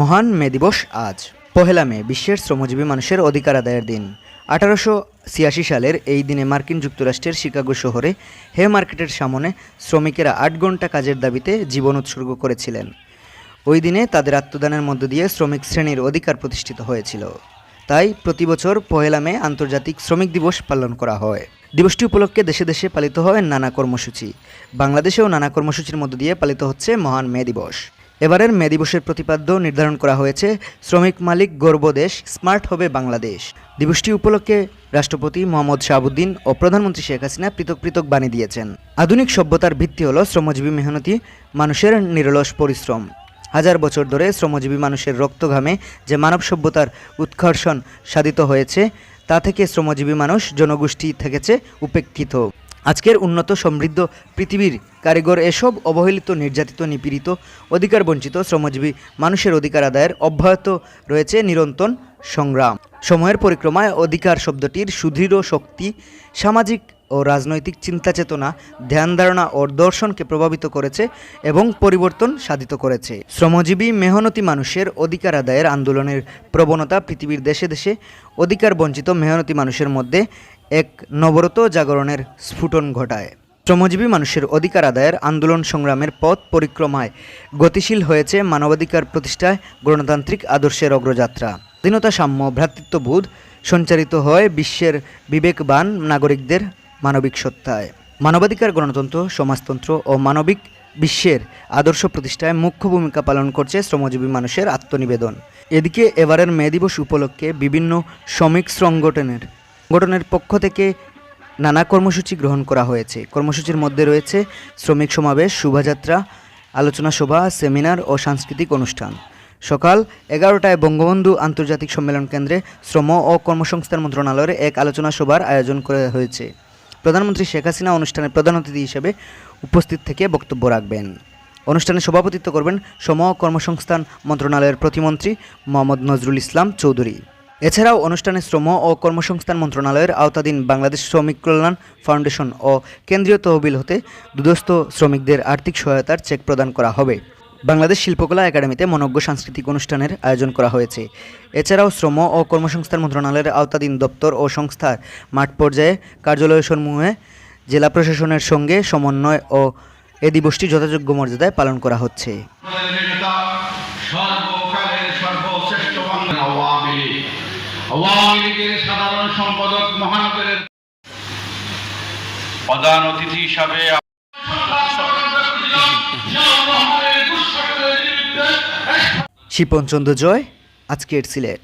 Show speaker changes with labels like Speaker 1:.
Speaker 1: মহান মে দিবস আজ। পহেলা মে, বিশ্বের শ্রমজীবী মানুষের অধিকার আদায়ের দিন। আঠারোশো ছিয়াশি সালের এই দিনে মার্কিন যুক্তরাষ্ট্রের শিকাগো শহরে হে মার্কেটের সামনে শ্রমিকেরা আট ঘণ্টা কাজের দাবিতে জীবন উৎসর্গ করেছিলেন। ওই দিনে তাদের আত্মদানের মধ্য দিয়ে শ্রমিক শ্রেণির অধিকার প্রতিষ্ঠিত হয়েছিল। তাই প্রতি বছর পহেলা মে আন্তর্জাতিক শ্রমিক দিবস পালন করা হয়। দিবসটি উপলক্ষে দেশে দেশে পালিত হয় নানা কর্মসূচি। বাংলাদেশেও নানা কর্মসূচির মধ্য দিয়ে পালিত হচ্ছে মহান মে দিবস। এবারের মে দিবসের প্রতিপাদ্য নির্ধারণ করা হয়েছে শ্রমিক মালিক গর্ব দেশ, স্মার্ট হবে বাংলাদেশ। দিবসটি উপলক্ষে রাষ্ট্রপতি মোহাম্মদ শাহাবুদ্দিন ও প্রধানমন্ত্রী শেখ হাসিনা পৃথক পৃথক বাণী দিয়েছেন। আধুনিক সভ্যতার ভিত্তি হল শ্রমজীবী মেহনতি মানুষের নিরলস পরিশ্রম। হাজার বছর ধরে শ্রমজীবী মানুষের রক্তঘামে যে মানব সভ্যতার উৎকর্ষণ সাধিত হয়েছে, তা থেকে শ্রমজীবী মানুষ জনগোষ্ঠী থেকেছে উপেক্ষিত। আজকের উন্নত সমৃদ্ধ পৃথিবীর কারিগর এসব অবহেলিত, নির্যাতিত, নিপীড়িত, অধিকার বঞ্চিত, শ্রমজীবী মানুষের অধিকার আদায়ের অব্যাহত রয়েছে নিরন্তন সংগ্রাম। সময়ের পরিক্রমায় অধিকার শব্দটির সুদৃঢ় শক্তি, সামাজিক ও রাজনৈতিক চিন্তা চেতনা ধ্যান ধারণা ও দর্শনকে প্রভাবিত করেছে এবং পরিবর্তন সাধিত করেছে। শ্রমজীবী, মেহনতি মানুষের অধিকার আদায়ের আন্দোলনের প্রবণতা পৃথিবীর দেশে দেশে অধিকার বঞ্চিত মেহনতি মানুষের মধ্যে এক নবরত জাগরণের স্ফুটন ঘটায়। শ্রমজীবী মানুষের অধিকার আদায়ের আন্দোলন সংগ্রামের পথ পরিক্রমায় গতিশীল হয়েছে মানবাধিকার প্রতিষ্ঠায় গণতান্ত্রিক আদর্শের অগ্রযাত্রা। স্বাধীনতা সাম্য ভ্রাতৃত্ববোধ সঞ্চারিত হয় বিশ্বের বিবেকবান নাগরিকদের মানবিক সত্তায়। মানবাধিকার গণতন্ত্র, সমাজতন্ত্র ও মানবিক বিশ্বের আদর্শ প্রতিষ্ঠায় মুখ্য ভূমিকা পালন করছে শ্রমজীবী মানুষের আত্মনিবেদন। এদিকে এবারের মে দিবস উপলক্ষে বিভিন্ন শ্রমিক সংগঠনের সংগঠনের পক্ষ থেকে নানা কর্মসূচি গ্রহণ করা হয়েছে। কর্মসূচির মধ্যে রয়েছে শ্রমিক সমাবেশ, শোভাযাত্রা, আলোচনা সভা, সেমিনার ও সাংস্কৃতিক অনুষ্ঠান। সকাল এগারোটায় বঙ্গবন্ধু আন্তর্জাতিক সম্মেলন কেন্দ্রে শ্রম ও কর্মসংস্থান মন্ত্রণালয়ের এক আলোচনা সভার আয়োজন করা হয়েছে। প্রধানমন্ত্রী শেখ হাসিনা অনুষ্ঠানে প্রধান অতিথি হিসেবে উপস্থিত থেকে বক্তব্য রাখবেন। অনুষ্ঠানে সভাপতিত্ব করবেন সম কর্মসংস্থান মন্ত্রণালয়ের প্রতিমন্ত্রী মোহাম্মদ নজরুল ইসলাম চৌধুরী। এছাড়াও অনুষ্ঠানে শ্রম ও কর্মসংস্থান মন্ত্রণালয়ের আওতাধীন বাংলাদেশ শ্রমিক কল্যাণ ফাউন্ডেশন ও কেন্দ্রীয় তহবিল হতে দুদস্থ শ্রমিকদের আর্থিক সহায়তার চেক প্রদান করা হবে। বাংলাদেশ শিল্পকলা একাডেমিতে মনজ্ঞ সাংস্কৃতিক অনুষ্ঠানের আয়োজন করা হয়েছে। এছাড়াও শ্রম ও কর্মসংস্থান মন্ত্রণালয়ের আওতাধীন দপ্তর ও সংস্থার মাঠ পর্যায়ে কার্যালয়সমূহে জেলা প্রশাসনের সঙ্গে সমন্বয় ও এ দিবসটি যথাযোগ্য মর্যাদায় পালন করা হচ্ছে।
Speaker 2: সাধারণ সম্পাদক মহানগরের প্রধান অতিথি হিসাবে
Speaker 1: শিপন চন্দ্র জয় আজকের সিলেট।